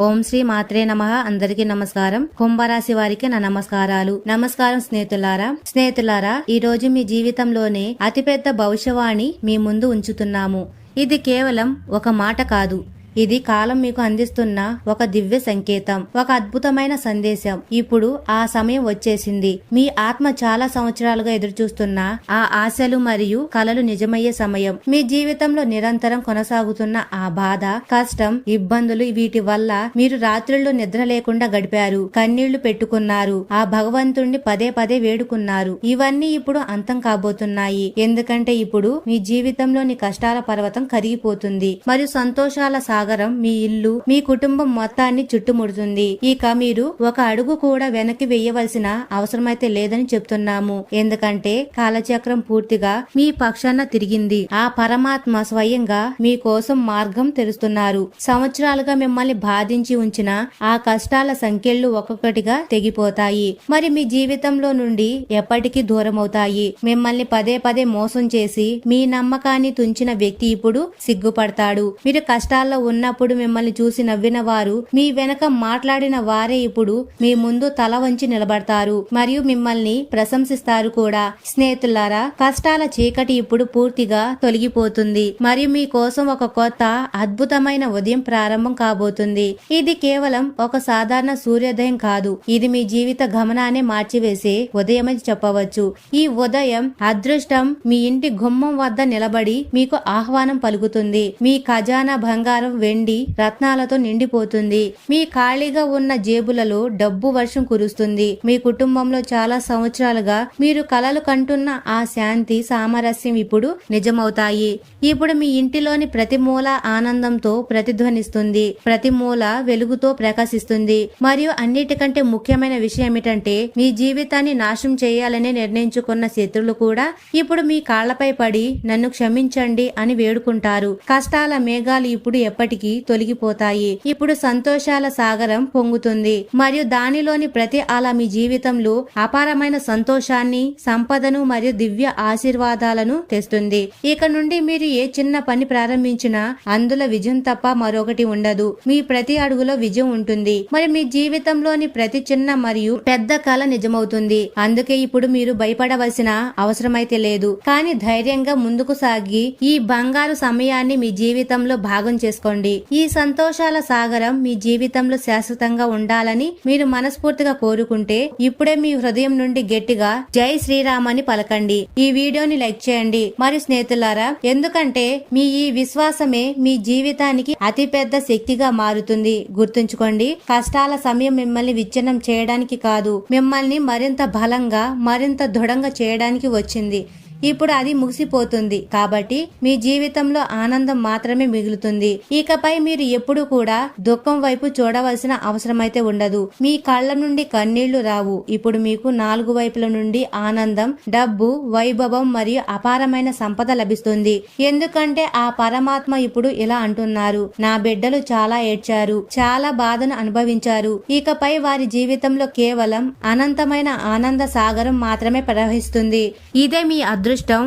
ఓం శ్రీ మాత్రే నమ. అందరికీ నమస్కారం. కుంభరాశి వారికి నా నమస్కారాలు. నమస్కారం స్నేహితులారా. స్నేహితులారా ఈ రోజు మీ జీవితంలోనే అతిపెద్ద భవిష్యవాణి మీ ముందు ఉంచుతున్నాము. ఇది కేవలం ఒక మాట కాదు. ఇది కాలం మీకు అందిస్తున్న ఒక దివ్య సంకేతం ఒక అద్భుతమైన సందేశం. ఇప్పుడు ఆ సమయం వచ్చేసింది. మీ ఆత్మ చాలా సంవత్సరాలుగా ఎదురుచూస్తున్న ఆ ఆశలు మరియు కలలు నిజమయ్యే సమయం. మీ జీవితంలో నిరంతరం కొనసాగుతున్న ఆ బాధ కష్టం ఇబ్బందులు వీటి వల్ల మీరు రాత్రుల్లో నిద్ర లేకుండా గడిపారు. కన్నీళ్ళు పెట్టుకున్నారు. ఆ భగవంతుణ్ణి పదే పదే వేడుకున్నారు. ఇవన్నీ ఇప్పుడు అంతం కాబోతున్నాయి. ఎందుకంటే ఇప్పుడు మీ జీవితంలోని కష్టాల పర్వతం కరిగిపోతుంది. మరియు సంతోషాల సాగరం మీ ఇల్లు మీ కుటుంబం మొత్తాన్ని చుట్టుముడుతుంది. ఇక మీరు ఒక అడుగు కూడా వెనక్కి వేయవలసిన అవసరమైతే లేదని చెప్తున్నాము. ఎందుకంటే కాలచక్రం పూర్తిగా మీ పక్షాన తిరిగింది. ఆ పరమాత్మ స్వయంగా మీ కోసం మార్గం తెరుస్తున్నారు. సంవత్సరాలుగా మిమ్మల్ని బాధించి ఉంచిన ఆ కష్టాల సంఖ్యలు ఒక్కొక్కటిగా తెగిపోతాయి. మరి మీ జీవితంలో నుండి ఎప్పటికీ దూరం అవుతాయి మిమ్మల్ని పదే పదే మోసం చేసి మీ నమ్మకాన్ని తుంచిన వ్యక్తి ఇప్పుడు సిగ్గుపడతాడు. మీరు కష్టాల్లో ఉన్నప్పుడు మిమ్మల్ని చూసి నవ్విన వారు మీ వెనక మాట్లాడిన వారే ఇప్పుడు మీ ముందు తల వంచి నిలబడతారు మరియు మిమ్మల్ని ప్రశంసిస్తారు కూడా. స్నేహితులారా కష్టాల చీకటి ఇప్పుడు పూర్తిగా తొలగిపోతుంది మరియు మీ కోసం ఒక కొత్త అద్భుతమైన ఉదయం ప్రారంభం కాబోతుంది. ఇది కేవలం ఒక సాధారణ సూర్యోదయం కాదు. ఇది మీ జీవిత గమనాన్ని మార్చివేసే ఉదయం అని చెప్పవచ్చు. ఈ ఉదయం అదృష్టం మీ ఇంటి గుమ్మం వద్ద నిలబడి మీకు ఆహ్వానం పలుకుతుంది. మీ ఖజానా బంగారం వెండి రత్నాలతో నిండిపోతుంది. మీ ఖాళీగా ఉన్న జేబులలో డబ్బు వర్షం కురుస్తుంది. మీ కుటుంబంలో చాలా సంవత్సరాలుగా మీరు కలలు కంటున్న ఆ శాంతి సామరస్యం ఇప్పుడు నిజమవుతాయి. ఇప్పుడు మీ ఇంటిలోని ప్రతి మూల ఆనందంతో ప్రతిధ్వనిస్తుంది. ప్రతి మూల వెలుగుతో ప్రకాశిస్తుంది. మరియు అన్నిటికంటే ముఖ్యమైన విషయం ఏమిటంటే మీ జీవితాన్ని నాశనం చేయాలని నిర్ణయించుకున్న శత్రులు కూడా ఇప్పుడు మీ కాళ్ళపై పడి నన్ను క్షమించండి అని వేడుకుంటారు. కష్టాల మేఘాలు ఇప్పుడు ఎప్పటి ఎప్పటికీ తొలగిపోతాయి. ఇప్పుడు సంతోషాల సాగరం పొంగుతుంది. మరియు దానిలోని ప్రతి అల మీ జీవితంలో అపారమైన సంతోషాన్ని సంపదను మరియు దివ్య ఆశీర్వాదాలను తెస్తుంది. ఇక నుండి మీరు ఏ చిన్న పని ప్రారంభించినా అందులో విజయం తప్ప మరొకటి ఉండదు. మీ ప్రతి అడుగులో విజయం ఉంటుంది. మరి మీ జీవితంలోని ప్రతి చిన్న మరియు పెద్ద కళ నిజమవుతుంది. అందుకే ఇప్పుడు మీరు భయపడవలసిన అవసరమైతే లేదు. కానీ ధైర్యంగా ముందుకు సాగి ఈ బంగారు సమయాన్ని మీ జీవితంలో భాగం చేసుకోండి. ఈ సంతోషాల సాగరం మీ జీవితంలో శాశ్వతంగా ఉండాలని మీరు మనస్ఫూర్తిగా కోరుకుంటే ఇప్పుడే మీ హృదయం నుండి గట్టిగా జై శ్రీరామ్ అని పలకండి. ఈ వీడియోని లైక్ చేయండి. మరియు స్నేహితులారా ఎందుకంటే మీ ఈ విశ్వాసమే మీ జీవితానికి అతిపెద్ద శక్తిగా మారుతుంది. గుర్తుంచుకోండి కష్టాల సమయం మిమ్మల్ని విచ్ఛిన్నం చేయడానికి కాదు మిమ్మల్ని మరింత బలంగా మరింత దృఢంగా చేయడానికి వచ్చింది. ఇప్పుడు అది ముగిసిపోతుంది. కాబట్టి మీ జీవితంలో ఆనందం మాత్రమే మిగులుతుంది. ఇకపై మీరు ఎప్పుడు కూడా దుఃఖం వైపు చూడవలసిన అవసరమైతే ఉండదు. మీ కళ్ళ నుండి కన్నీళ్ళు రావు. ఇప్పుడు మీకు నాలుగు వైపుల నుండి ఆనందం డబ్బు వైభవం మరియు అపారమైన సంపద లభిస్తుంది. ఎందుకంటే ఆ పరమాత్మ ఇప్పుడు ఇలా అంటున్నారు. నా బిడ్డలు చాలా ఏడ్చారు. చాలా బాధను అనుభవించారు. ఇకపై వారి జీవితంలో కేవలం అనంతమైన ఆనంద సాగరం మాత్రమే ప్రవహిస్తుంది. ఇదే మీ అదృష్టం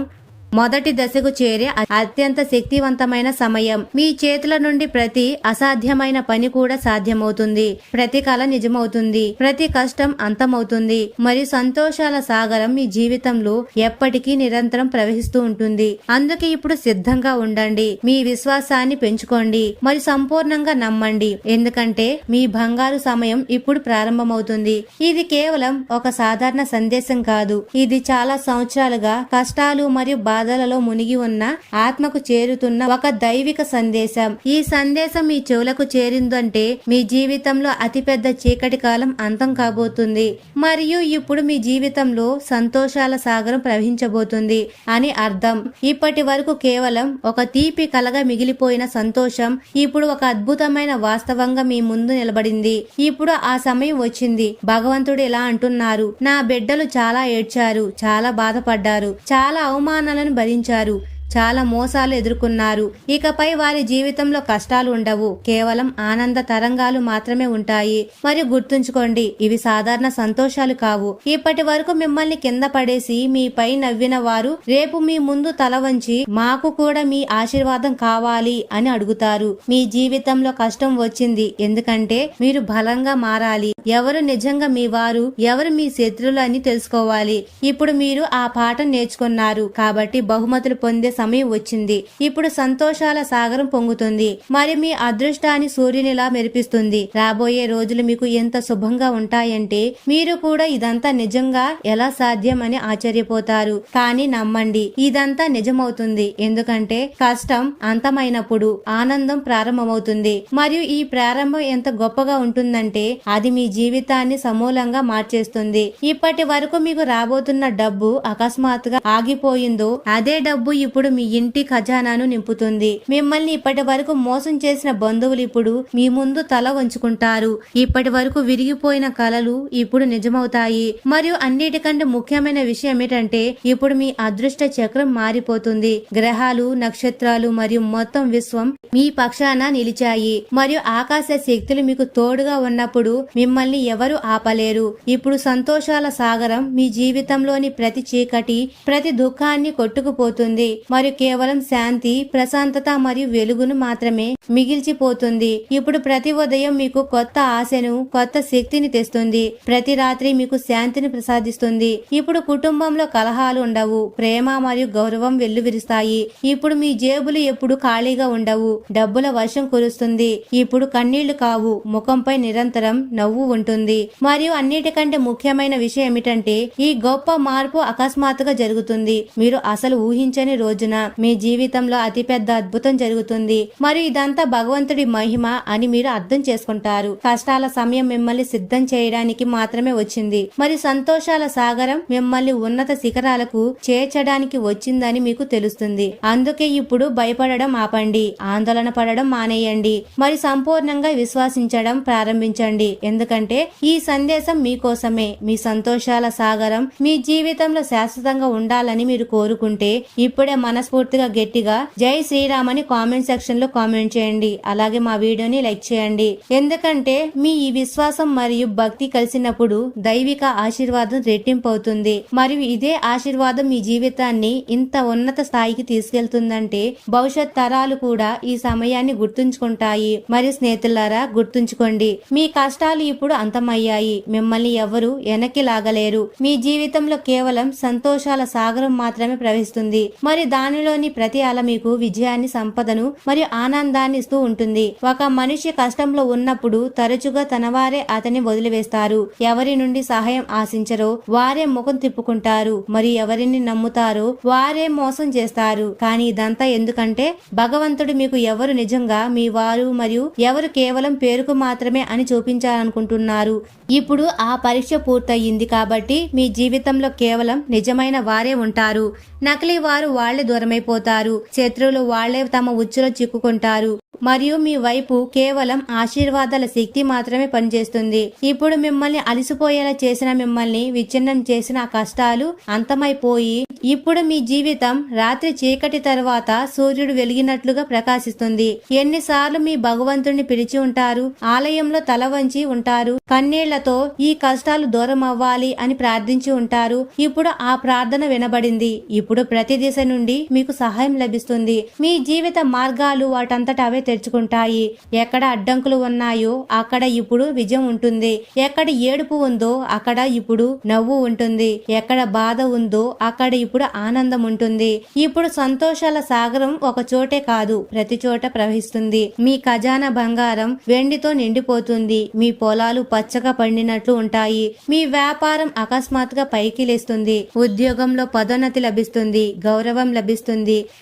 మొదటి దశకు చేరే అత్యంత శక్తివంతమైన సమయం. మీ చేతుల నుండి ప్రతి అసాధ్యమైన పని కూడా సాధ్యమవుతుంది. ప్రతి కళ నిజమవుతుంది. ప్రతి కష్టం అంతమవుతుంది. మరియు సంతోషాల సాగరం మీ జీవితంలో ఎప్పటికీ నిరంతరం ప్రవహిస్తూ ఉంటుంది. అందుకే ఇప్పుడు సిద్ధంగా ఉండండి. మీ విశ్వాసాన్ని పెంచుకోండి. మరియు సంపూర్ణంగా నమ్మండి. ఎందుకంటే మీ బంగారు సమయం ఇప్పుడు ప్రారంభమవుతుంది. ఇది కేవలం ఒక సాధారణ సందేశం కాదు. ఇది చాలా సంవత్సరాలుగా కష్టాలు మరియు బాధలలో మునిగి ఉన్న ఆత్మకు చేరుతున్న ఒక దైవిక సందేశం. ఈ సందేశం మీ చెవులకు చేరిందంటే మీ జీవితంలో అతిపెద్ద చీకటి కాలం అంతం కాబోతుంది. మరియు ఇప్పుడు మీ జీవితంలో సంతోషాల సాగరం ప్రవహించబోతుంది అని అర్థం. ఇప్పటి వరకు కేవలం ఒక తీపి కలగా మిగిలిపోయిన సంతోషం ఇప్పుడు ఒక అద్భుతమైన వాస్తవంగా మీ ముందు నిలబడింది. ఇప్పుడు ఆ సమయం వచ్చింది. భగవంతుడు ఇలా అంటున్నారు. నా బిడ్డలు చాలా ఏడ్చారు చాలా బాధపడ్డారు చాలా అవమానాలను భరించారు. చాలా మోసాలు ఎదుర్కొన్నారు. ఇకపై వారి జీవితంలో కష్టాలు ఉండవు. కేవలం ఆనంద తరంగాలు మాత్రమే ఉంటాయి. మరియు గుర్తుంచుకోండి ఇవి సాధారణ సంతోషాలు కావు. ఇప్పటి వరకు మిమ్మల్ని కింద పడేసి మీపై నవ్విన వారు రేపు మీ ముందు తల వంచి మాకు కూడా మీ ఆశీర్వాదం కావాలి అని అడుగుతారు. మీ జీవితంలో కష్టం వచ్చింది. ఎందుకంటే మీరు బలంగా మారాలి. ఎవరు నిజంగా మీ వారు? ఎవరు మీ శత్రువులు అని తెలుసుకోవాలి. ఇప్పుడు మీరు ఆ పాఠం నేర్చుకున్నారు. కాబట్టి బహుమతులు పొందే సమయం వచ్చింది. ఇప్పుడు సంతోషాల సాగరం పొంగుతుంది. మరి మీ అదృష్టాన్ని సూర్యునిలా మెరిపిస్తుంది. రాబోయే రోజులు మీకు ఎంత శుభంగా ఉంటాయంటే మీరు కూడా ఇదంతా నిజంగా ఎలా సాధ్యం అని ఆశ్చర్యపోతారు. కానీ నమ్మండి ఇదంతా నిజమవుతుంది. ఎందుకంటే కష్టం అంతమైనప్పుడు ఆనందం ప్రారంభమవుతుంది. మరియు ఈ ప్రారంభం ఎంత గొప్పగా ఉంటుందంటే అది మీ జీవితాన్ని సమూలంగా మార్చేస్తుంది. ఇప్పటి వరకు మీకు రాబోతున్న డబ్బు అకస్మాత్తుగా ఆగిపోయిందో అదే డబ్బు ఇప్పుడు మీ ఇంటి ఖజానాను నింపుతుంది. మిమ్మల్ని ఇప్పటి వరకు మోసం చేసిన బంధువులు ఇప్పుడు మీ ముందు తల వంచుకుంటారు. ఇప్పటి వరకు విరిగిపోయిన కలలు ఇప్పుడు నిజమవుతాయి. మరియు అన్నిటికంటే ముఖ్యమైన విషయం ఏమిటంటే ఇప్పుడు మీ అదృష్ట చక్రం మారిపోతుంది. గ్రహాలు నక్షత్రాలు మరియు మొత్తం విశ్వం మీ పక్షాన నిలిచాయి. మరియు ఆకాశ శక్తులు మీకు తోడుగా ఉన్నప్పుడు మిమ్మల్ని ఎవరు ఆపలేరు. ఇప్పుడు సంతోషాల సాగరం మీ జీవితంలోని ప్రతి చీకటి ప్రతి దుఃఖాన్ని కొట్టుకుపోతుంది. మరియు కేవలం శాంతి ప్రశాంతత మరియు వెలుగును మాత్రమే మిగిల్చిపోతుంది. ఇప్పుడు ప్రతి ఉదయం మీకు కొత్త ఆశను కొత్త శక్తిని తెస్తుంది. ప్రతి రాత్రి మీకు శాంతిని ప్రసాదిస్తుంది. ఇప్పుడు కుటుంబంలో కలహాలు ఉండవు ప్రేమ మరియు గౌరవం వెల్లువిరుస్తాయి. ఇప్పుడు మీ జేబులు ఎప్పుడు ఖాళీగా ఉండవు డబ్బుల వర్షం కురుస్తుంది. ఇప్పుడు కన్నీళ్ళు కావు ముఖంపై నిరంతరం నవ్వు ఉంటుంది. మరియు అన్నిటికంటే ముఖ్యమైన విషయం ఏమిటంటే ఈ గొప్ప మార్పు అకస్మాత్తుగా జరుగుతుంది. మీరు అసలు ఊహించని రోజున మీ జీవితంలో అతిపెద్ద అద్భుతం జరుగుతుంది. మరియు ఇదంతా భగవంతుడి మహిమ అని మీరు అర్థం చేసుకుంటారు. కష్టాల సమయం మిమ్మల్ని సిద్ధం చేయడానికి మాత్రమే వచ్చింది. మరి సంతోషాల సాగరం మిమ్మల్ని ఉన్నత శిఖరాలకు చేర్చడానికి వచ్చిందని మీకు తెలుస్తుంది. అందుకే ఇప్పుడు భయపడడం ఆపండి. ఆందోళన పడడం మానేయండి. మరి సంపూర్ణంగా విశ్వాసించడం ప్రారంభించండి. ఎందుకంటే ఈ సందేశం మీకోసమే. మీ సంతోషాల సాగరం మీ జీవితంలో శాశ్వతంగా ఉండాలని మీరు కోరుకుంటే ఇప్పుడే మన మనస్ఫూర్తిగా గట్టిగా జై శ్రీరామ్ అని కామెంట్ సెక్షన్లో కామెంట్ చేయండి. అలాగే మా వీడియోని లైక్ చేయండి. ఎందుకంటే మీ ఈ విశ్వాసం మరియు భక్తి కలిసినప్పుడు దైవిక ఆశీర్వాదం రెట్టింపు అవుతుంది మరియు ఇదే ఆశీర్వాదం మీ జీవితాన్ని ఇంత ఉన్నత స్థాయికి తీసుకెళ్తుందంటే భవిష్యత్ తరాలు కూడా ఈ సమయాన్ని గుర్తుంచుకుంటాయి. మరియు స్నేహితులారా గుర్తుంచుకోండి మీ కష్టాలు ఇప్పుడు అంతమయ్యాయి. మిమ్మల్ని ఎవరు వెనక్కి లాగలేరు. మీ జీవితంలో కేవలం సంతోషాల సాగరం మాత్రమే ప్రవహిస్తుంది. మరి దానిలోని ప్రతి అల మీకు విజయాన్ని సంపదను మరియు ఆనందాన్ని ఇస్తూ ఉంటుంది. ఒక మనిషి కష్టంలో ఉన్నప్పుడు తరచుగా తన వారే అతన్ని వదిలివేస్తారు. ఎవరి నుండి సహాయం ఆశించరో వారే ముఖం తిప్పుకుంటారు. మరి ఎవరిని నమ్ముతారో వారే మోసం చేస్తారు. కానీ ఇదంతా ఎందుకంటే భగవంతుడు మీకు ఎవరు నిజంగా మీ వారు మరియు ఎవరు కేవలం పేరుకు మాత్రమే అని చూపించాలనుకుంటున్నారు. ఇప్పుడు ఆ పరీక్ష పూర్తయింది కాబట్టి మీ జీవితంలో కేవలం నిజమైన వారే ఉంటారు. నకిలీ వారు వాళ్ళ దూరమైపోతారు. శత్రువులు వాళ్ళే తమ ఉచ్చులో చిక్కుకుంటారు. మరియు మీ వైపు కేవలం ఆశీర్వాదాల శక్తి మాత్రమే పనిచేస్తుంది. ఇప్పుడు మిమ్మల్ని అలసిపోయేలా చేసిన మిమ్మల్ని విచ్ఛిన్నం చేసిన కష్టాలు అంతమైపోయి ఇప్పుడు మీ జీవితం రాత్రి చీకటి తర్వాత సూర్యుడు వెలిగినట్లుగా ప్రకాశిస్తుంది. ఎన్నిసార్లు మీ భగవంతుడిని పిలిచి ఉంటారు? ఆలయంలో తల వంచి ఉంటారు. కన్నీళ్ళతో ఈ కష్టాలు దూరం అవ్వాలి అని ప్రార్థించి ఉంటారు. ఇప్పుడు ఆ ప్రార్థన వినబడింది. ఇప్పుడు ప్రతి దిశ నుండి మీకు సహాయం లభిస్తుంది. మీ జీవిత మార్గాలు వాటంతట అవే తెరుచుకుంటాయి. ఎక్కడ అడ్డంకులు ఉన్నాయో అక్కడ ఇప్పుడు విజయం ఉంటుంది. ఎక్కడ ఏడుపు ఉందో అక్కడ ఇప్పుడు నవ్వు ఉంటుంది. ఎక్కడ బాధ ఉందో అక్కడ ఇప్పుడు ఆనందం ఉంటుంది. ఇప్పుడు సంతోషాల సాగరం ఒక చోటే కాదు ప్రతి చోట ప్రవహిస్తుంది. మీ ఖజానా బంగారం వెండితో నిండిపోతుంది. మీ పొలాలు పచ్చగా పండినట్లు ఉంటాయి. మీ వ్యాపారం అకస్మాత్తుగా పైకి లేస్తుంది. ఉద్యోగంలో పదోన్నతి లభిస్తుంది. గౌరవం లభిస్తుంది.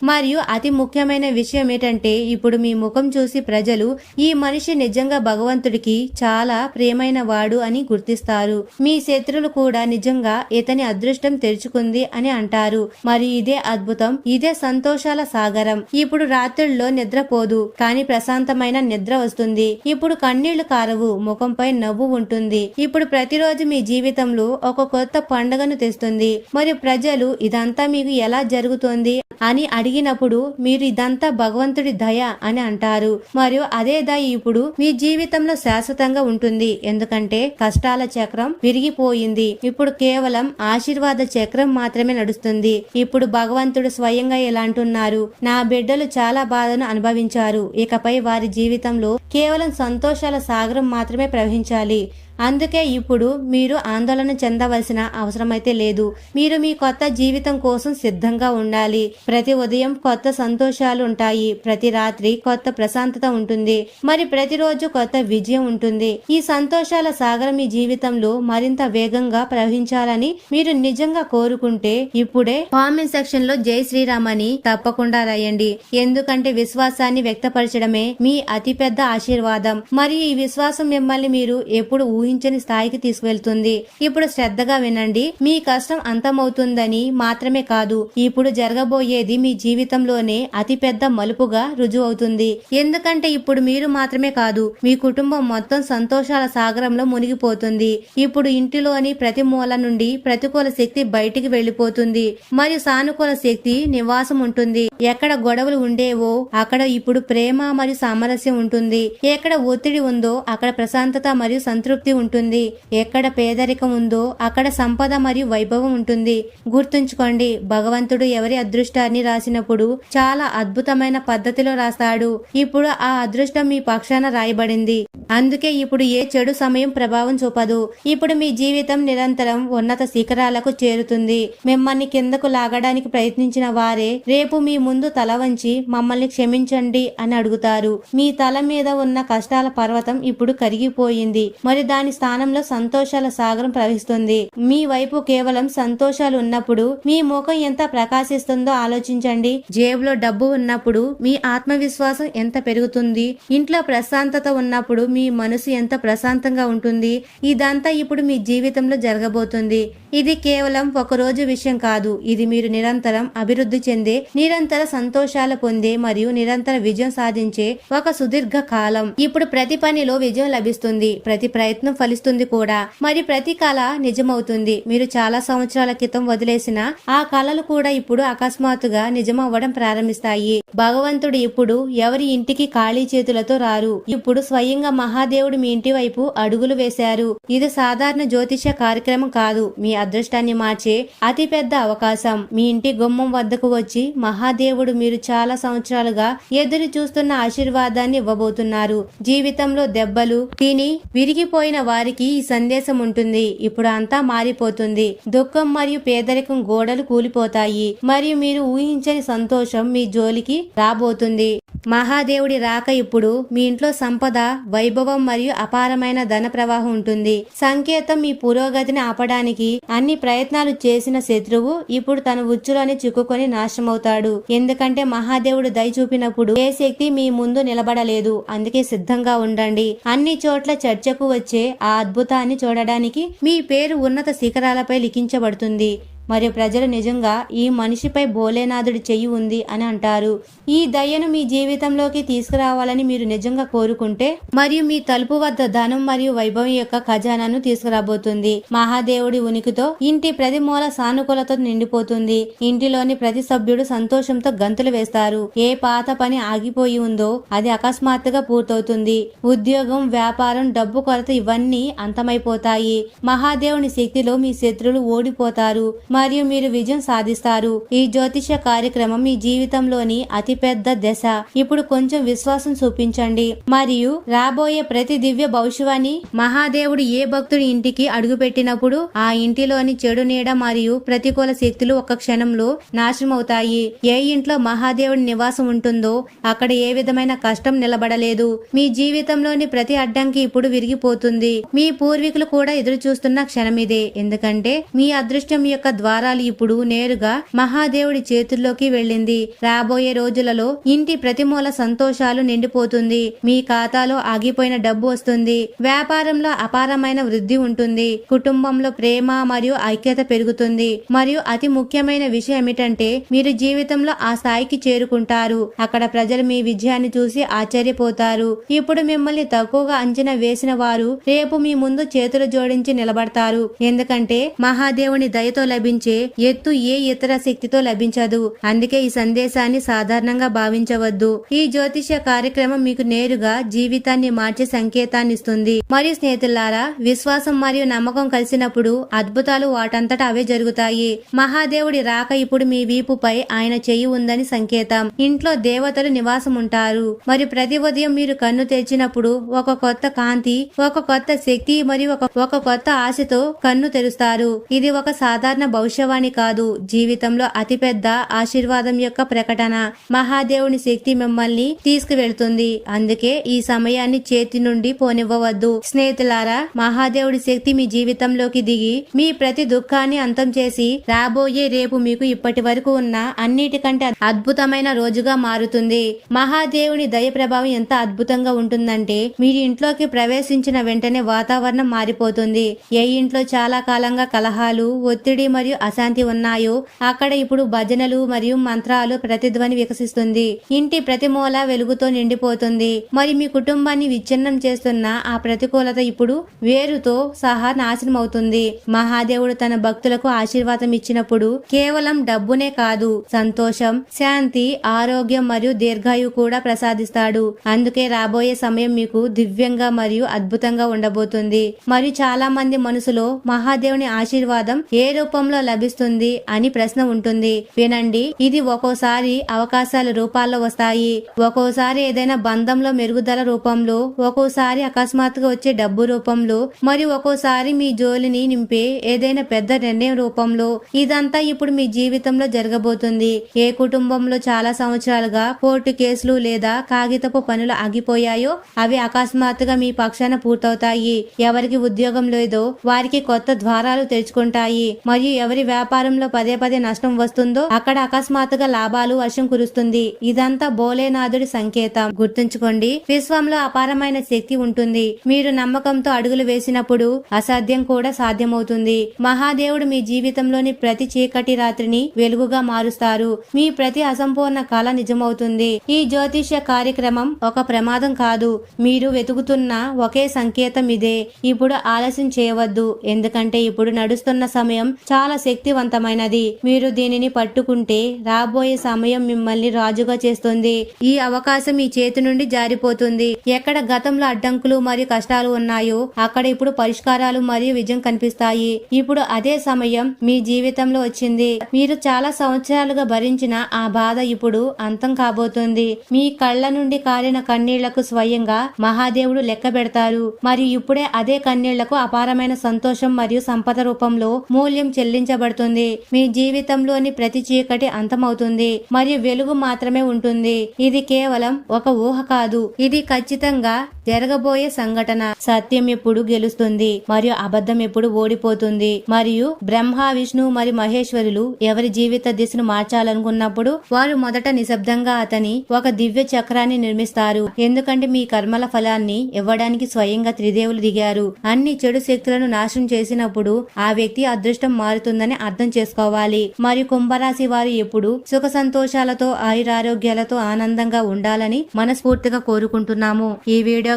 మరియు అతి ముఖ్యమైన విషయం ఏంటంటే ఇప్పుడు మీ ముఖం చూసి ప్రజలు ఈ మనిషి నిజంగా భగవంతుడికి చాలా ప్రియమైన వాడు అని గుర్తిస్తారు. మీ శత్రులు కూడా నిజంగా ఇతని అదృష్టం తెరుచుకుంది అని అంటారు. మరియు ఇదే అద్భుతం ఇదే సంతోషాల సాగరం. ఇప్పుడు రాత్రుల్లో నిద్రపోదు కానీ ప్రశాంతమైన నిద్ర వస్తుంది. ఇప్పుడు కన్నీళ్ళు కారవు ముఖంపై నవ్వు ఉంటుంది. ఇప్పుడు ప్రతిరోజు మీ జీవితంలో ఒక కొత్త పండుగను తెస్తుంది. మరియు ప్రజలు ఇదంతా మీకు ఎలా జరుగుతోంది? అని అడిగినప్పుడు మీరు ఇదంతా భగవంతుడి దయ అని అంటారు. మరియు అదే దయ ఇప్పుడు మీ జీవితంలో శాశ్వతంగా ఉంటుంది. ఎందుకంటే కష్టాల చక్రం విరిగిపోయింది. ఇప్పుడు కేవలం ఆశీర్వాద చక్రం మాత్రమే నడుస్తుంది. ఇప్పుడు భగవంతుడు స్వయంగా ఇలా అంటున్నారు. నా బిడ్డలు చాలా బాధను అనుభవించారు. ఇకపై వారి జీవితంలో కేవలం సంతోషాల సాగరం మాత్రమే ప్రవహించాలి. అందుకే ఇప్పుడు మీరు ఆందోళన చెందవలసిన అవసరమైతే లేదు. మీరు మీ కొత్త జీవితం కోసం సిద్ధంగా ఉండాలి. ప్రతి ఉదయం కొత్త సంతోషాలు ఉంటాయి. ప్రతి రాత్రి కొత్త ప్రశాంతత ఉంటుంది. మరి ప్రతిరోజు కొత్త విజయం ఉంటుంది. ఈ సంతోషాల సాగరం మీ జీవితంలో మరింత వేగంగా ప్రవహించాలని మీరు నిజంగా కోరుకుంటే ఇప్పుడే కామెంట్ సెక్షన్లో జై శ్రీరామ్ అని తప్పకుండా రాయండి. ఎందుకంటే విశ్వాసాన్ని వ్యక్తపరచడమే మీ అతిపెద్ద ఆశీర్వాదం. మరియు ఈ విశ్వాసం మిమ్మల్ని మీరు ఎప్పుడు ఊహించని స్థాయికి తీసుకువెళ్తుంది. ఇప్పుడు శ్రద్ధగా వినండి. మీ కష్టం అంతమవుతుందని మాత్రమే కాదు ఇప్పుడు జరగబోయేది మీ జీవితంలోనే అతిపెద్ద మలుపుగా రుజువవుతుంది. ఎందుకంటే ఇప్పుడు మీరు మాత్రమే కాదు మీ కుటుంబం మొత్తం సంతోషాల సాగరంలో మునిగిపోతుంది. ఇప్పుడు ఇంటిలోని ప్రతి మూల నుండి ప్రతికూల శక్తి బయటికి వెళ్ళిపోతుంది మరియు సానుకూల శక్తి నివాసం ఉంటుంది. ఎక్కడ గొడవలు ఉండేవో అక్కడ ఇప్పుడు ప్రేమ మరియు సామరస్యం ఉంటుంది. ఎక్కడ ఒత్తిడి ఉందో అక్కడ ప్రశాంతత మరియు సంతృప్తి ఉంటుంది. ఎక్కడ పేదరికం ఉందో అక్కడ సంపద మరియు వైభవం ఉంటుంది. గుర్తుంచుకోండి భగవంతుడు ఎవరి అదృష్టాన్ని రాసినప్పుడు చాలా అద్భుతమైన పద్ధతిలో రాస్తాడు. ఇప్పుడు ఆ అదృష్టం మీ పక్షాన రాయబడింది. అందుకే ఇప్పుడు ఏ చెడు సమయం ప్రభావం చూపదు. ఇప్పుడు మీ జీవితం నిరంతరం ఉన్నత శిఖరాలకు చేరుతుంది. మిమ్మల్ని కిందకు లాగడానికి ప్రయత్నించిన వారే రేపు మీ ముందు తల వంచి మమ్మల్ని క్షమించండి అని అడుగుతారు. మీ తల మీద ఉన్న కష్టాల పర్వతం ఇప్పుడు కరిగిపోయింది. మరి దాని స్థానంలో సంతోషాల సాగరం ప్రవహిస్తుంది. మీ వైపు కేవలం సంతోషాలు ఉన్నప్పుడు మీ ముఖం ఎంత ప్రకాశిస్తుందో ఆలోచించండి. జేబులో డబ్బు ఉన్నప్పుడు మీ ఆత్మవిశ్వాసం ఎంత పెరుగుతుంది? ఇంట్లో ప్రశాంతత ఉన్నప్పుడు మీ మనసు ఎంత ప్రశాంతంగా ఉంటుంది? ఇదంతా ఇప్పుడు మీ జీవితంలో జరగబోతుంది. ఇది కేవలం ఒక రోజు విషయం కాదు. ఇది మీరు నిరంతరం అభివృద్ధి చెందే నిరంతర సంతోషాలు పొందే మరియు నిరంతర విజయం సాధించే ఒక సుదీర్ఘ కాలం. ఇప్పుడు ప్రతి పనిలో విజయం లభిస్తుంది. ప్రతి ప్రయత్నం ఫలిస్తుంది కూడా. మరి ప్రతి కళ నిజమవుతుంది. మీరు చాలా సంవత్సరాల క్రితం వదిలేసిన ఆ కళలు కూడా ఇప్పుడు అకస్మాత్తుగా నిజమవ్వడం ప్రారంభిస్తాయి. భగవంతుడు ఇప్పుడు ఎవరి ఇంటికి ఖాళీ చేతులతో రారు? ఇప్పుడు స్వయంగా మహాదేవుడు మీ ఇంటి వైపు అడుగులు వేశారు. ఇది సాధారణ జ్యోతిష కార్యక్రమం కాదు. మీ అదృష్టాన్ని మార్చే అతి పెద్ద అవకాశం. మీ ఇంటి గుమ్మం వద్దకు వచ్చి మహాదేవుడు మీరు చాలా సంవత్సరాలుగా ఎదురు చూస్తున్న ఆశీర్వాదాన్ని ఇవ్వబోతున్నారు. జీవితంలో దెబ్బలు తిని విరిగిపోయిన వారికి ఈ సందేశం ఉంటుంది. ఇప్పుడు అంతా మారిపోతుంది. దుఃఖం మరియు పేదరికం గోడలు కూలిపోతాయి. మరియు మీరు ఊహించని సంతోషం మీ జోలికి రాబోతుంది. మహాదేవుడి రాక ఇప్పుడు మీ ఇంట్లో సంపద వైభవం మరియు అపారమైన ధన ప్రవాహం ఉంటుంది. సంకేతం మీ పురోగతిని ఆపడానికి అన్ని ప్రయత్నాలు చేసిన శత్రువు ఇప్పుడు తన ఉచ్చులోనే చిక్కుకొని నాశనమవుతాడు. ఎందుకంటే మహాదేవుడు దయ చూపినప్పుడు ఏ శక్తి మీ ముందు నిలబడలేదు. అందుకే సిద్ధంగా ఉండండి. అన్ని చోట్ల చర్చకు వచ్చే ఆ అద్భుతాన్ని చూడడానికి మీ పేరు ఉన్నత శిఖరాలపై లిఖించబడుతుంది. మరియు ప్రజలు నిజంగా ఈ మనిషిపై భోలేనాథుడి చెయ్యి ఉంది అని అంటారు. ఈ దయను మీ జీవితంలోకి తీసుకురావాలని మీరు నిజంగా కోరుకుంటే మరియు మీ తలుపు వద్ద ధనం మరియు వైభవం యొక్క ఖజానాను తీసుకురాబోతుంది. మహాదేవుడి ఉనికితో ఇంటి ప్రతి మూల సానుకూలతో నిండిపోతుంది. ఇంటిలోని ప్రతి సభ్యుడు సంతోషంతో గంతులు వేస్తారు. ఏ పాత పని ఆగిపోయి ఉందో అది అకస్మాత్తుగా పూర్తవుతుంది. ఉద్యోగం వ్యాపారం డబ్బు కొరత ఇవన్నీ అంతమైపోతాయి. మహాదేవుని శక్తిలో మీ శత్రులు ఓడిపోతారు. మరియు మీరు విజయం సాధిస్తారు. ఈ జ్యోతిష కార్యక్రమం మీ జీవితంలోని అతిపెద్ద దశ. ఇప్పుడు కొంచెం విశ్వాసం చూపించండి. మరియు రాబోయే ప్రతి దివ్య భవిష్యవాణి మహాదేవుడు ఏ భక్తుడి ఇంటికి అడుగుపెట్టినప్పుడు ఆ ఇంటిలోని చెడు నీడ మరియు ప్రతికూల శక్తులు ఒక క్షణంలో నాశనమవుతాయి. ఏ ఇంట్లో మహాదేవుడి నివాసం ఉంటుందో అక్కడ ఏ విధమైన కష్టం నిలబడలేదు. మీ జీవితంలోని ప్రతి అడ్డంకి ఇప్పుడు విరిగిపోతుంది. మీ పూర్వీకులు కూడా ఎదురు చూస్తున్న క్షణం ఇదే. ఎందుకంటే మీ అదృష్టం యొక్క ద్వారాలు ఇప్పుడు నేరుగా మహాదేవుడి చేతుల్లోకి వెళ్ళింది. రాబోయే రోజులలో ఇంటి ప్రతిమూల సంతోషాలు నిండిపోతుంది. మీ ఖాతాలో ఆగిపోయిన డబ్బు వస్తుంది. వ్యాపారంలో అపారమైన వృద్ధి ఉంటుంది. కుటుంబంలో ప్రేమ మరియు ఐక్యత పెరుగుతుంది. మరియు అతి ముఖ్యమైన విషయం ఏమిటంటే మీరు జీవితంలో ఆ స్థాయికి చేరుకుంటారు. అక్కడ ప్రజలు మీ విజయాన్ని చూసి ఆశ్చర్యపోతారు. ఇప్పుడు మిమ్మల్ని తక్కువగా అంచనా వేసిన వారు రేపు మీ ముందు చేతులు జోడించి నిలబడతారు. ఎందుకంటే మహాదేవుని దయతో లభించే ఎత్తు ఏ ఇతర శక్తితో లభించదు. అందుకే ఈ సందేశాన్ని సాధారణంగా భావించవద్దు. ఈ జ్యోతిష్య కార్యక్రమం మీకు నేరుగా జీవితాన్ని మార్చే సంకేతాన్ని ఇస్తుంది మరియు స్నేహితులారా విశ్వాసం మరియు నమ్మకం కలిసినప్పుడు అద్భుతాలు వాటంతట అవే జరుగుతాయి. మహాదేవుడి రాక ఇప్పుడు మీ వీపుపై ఆయన చెయ్యి ఉందని సంకేతం. ఇంట్లో దేవతలు నివాసం ఉంటారు మరి ప్రతి ఉదయం మీరు కన్ను తెరిచినప్పుడు ఒక కొత్త కాంతి ఒక కొత్త శక్తి మరియు ఒక ఒక కొత్త ఆశతో కన్ను తెరుస్తారు. ఇది ఒక సాధారణ భవిష్యవాణి కాదు. జీవితంలో అతిపెద్ద ఆశీర్వాదం యొక్క ప్రకటన. మహాదేవుని శక్తి మిమ్మల్ని తీసుకువెళ్తుంది. అందుకే ఈ సమయాన్ని చేతి నుండి పోనివ్వవద్దు. స్నేహితులారా మహాదేవుడి శక్తి మీ జీవితంలోకి దిగి మీ ప్రతి దుఃఖాన్ని అంతం చేసి రాబోయే రేపు మీకు ఇప్పటి వరకు ఉన్న అన్నిటికంటే అద్భుతమైన రోజుగా మారుతుంది. మహాదేవుని దయ ప్రభావం ఎంత అద్భుతంగా ఉంటుందంటే మీరు ఇంట్లోకి ప్రవేశించిన వెంటనే వాతావరణం మారిపోతుంది. ఏ ఇంట్లో చాలా కాలంగా కలహాలు ఒత్తిడి మరియు అశాంతి ఉన్నాయో అక్కడ ఇప్పుడు భజనలు మరియు మంత్రాలు ప్రతిధ్వని వికసిస్తుంది. ఇంటి ప్రతి మూల వెలుగుతో నిండిపోతుంది. మరి మీ కుటుంబాన్ని విచ్ఛిన్నం చేస్తున్న ఆ ప్రతికూలత ఇప్పుడు వేరుతో సహా నాశనం అవుతుంది మహాదేవుడు తన భక్తులకు ఆశీర్వాదం ఇచ్చినప్పుడు కేవలం డబ్బునే కాదు సంతోషం శాంతి ఆరోగ్యం మరియు దీర్ఘాయువు కూడా ప్రసాదిస్తాడు. అందుకే రాబోయే సమయం మీకు దివ్యంగా మరియు అద్భుతంగా ఉండబోతుంది. మరియు చాలా మంది మనసులో మహాదేవుని ఆశీర్వాదం ఏ రూపంలో లభిస్తుంది అని ప్రశ్న ఉంటుంది. వినండి ఇది ఒక్కోసారి అవకాశాల రూపాల్లో వస్తాయి. ఒక్కోసారి ఏదైనా బంధంలో మెరుగుదల రూపంలో ఒక్కోసారి అకస్మాత్తుగా వచ్చే డబ్బు రూపంలో మరియు ఒక్కోసారి మీ జోలిని నింపే ఏదైనా పెద్ద నిర్ణయం రూపంలో ఇదంతా ఇప్పుడు మీ జీవితంలో జరగబోతుంది. ఏ కుటుంబంలో చాలా సంవత్సరాలుగా కోర్టు కేసులు లేదా కాగితపు పనులు ఆగిపోయాయో అవి అకస్మాత్తుగా మీ పక్షాన పూర్తవుతాయి. ఎవరికి ఉద్యోగం లేదో వారికి కొత్త ద్వారాలు తెరుచుకుంటాయి. మరియు ఎవరి వ్యాపారంలో పదే పదే నష్టం వస్తుందో అక్కడ అకస్మాత్తుగా లాభాలు వర్షం కురుస్తుంది. ఇదంతా భోలేనాథుడి సంకేతం. గుర్తుంచుకోండి విశ్వంలో అపారమైన శక్తి ఉంటుంది. మీరు నమ్మకంతో అడుగులు వేసినప్పుడు అసాధ్యం కూడా సాధ్యమవుతుంది. మహాదేవుడు మీ జీవితంలోని ప్రతి చీకటి రాత్రిని వెలుగుగా మారుస్తారు. మీ ప్రతి అసంపూర్ణ కళ నిజమవుతుంది. ఈ జ్యోతిష్య కార్యక్రమం ఒక ప్రమాదం కాదు. మీరు వెతుకుతున్న ఒకే సంకేతం ఇదే. ఇప్పుడు ఆలస్యం చేయవద్దు. ఎందుకంటే ఇప్పుడు నడుస్తున్న సమయం చాలా శక్తివంతమైనది. మీరు దీనిని పట్టుకుంటే రాబోయే సమయం మిమ్మల్ని రాజుగా చేస్తుంది. ఈ అవకాశం మీ చేతి నుండి జారిపోతుంది. ఎక్కడ గతంలో అడ్డంకులు మరియు కష్టాలు ఉన్నాయో అక్కడ ఇప్పుడు పరిష్కారాలు మరియు విజయం కనిపిస్తాయి. ఇప్పుడు అదే సమయం మీ జీవితంలో వచ్చింది. మీరు చాలా సంవత్సరాలుగా భరించిన ఆ బాధ ఇప్పుడు అంతం కాబోతుంది. మీ కళ్ళ నుండి కారిన కన్నీళ్ళకు స్వయంగా మహాదేవుడు లెక్క పెడతారు. మరియు ఇప్పుడే అదే కన్నీళ్ళకు అపారమైన సంతోషం మరియు సంపద రూపంలో మూల్యం చెల్లించబడుతుంది మీ జీవితంలోని ప్రతి చీకటి అంతమవుతుంది. మరియు వెలుగు మాత్రమే ఉంటుంది. ఇది కేవలం ఒక ఊహ కాదు. ఇది ఖచ్చితంగా జరగబోయే సంఘటన సత్యం ఎప్పుడు గెలుస్తుంది? మరియు అబద్ధం ఎప్పుడు ఓడిపోతుంది? మరియు బ్రహ్మ విష్ణు మరియు మహేశ్వరులు ఎవరి జీవిత దిశను మార్చాలనుకున్నప్పుడు వారు మొదట నిశ్శబ్దంగా అతని ఒక దివ్య చక్రాన్ని నిర్మిస్తారు. ఎందుకంటే మీ కర్మల ఫలాన్ని ఇవ్వడానికి స్వయంగా త్రిదేవులు దిగారు. అన్ని చెడు శక్తులను నాశనం చేసినప్పుడు ఆ వ్యక్తి అదృష్టం మారుతుందని అర్థం చేసుకోవాలి. మరియు కుంభరాశి వారు ఎప్పుడు సుఖ సంతోషాలతో ఆయురారోగ్యాలతో ఆనందంగా ఉండాలని మనస్ఫూర్తిగా కోరుకుంటున్నాము. ఈ వీడియో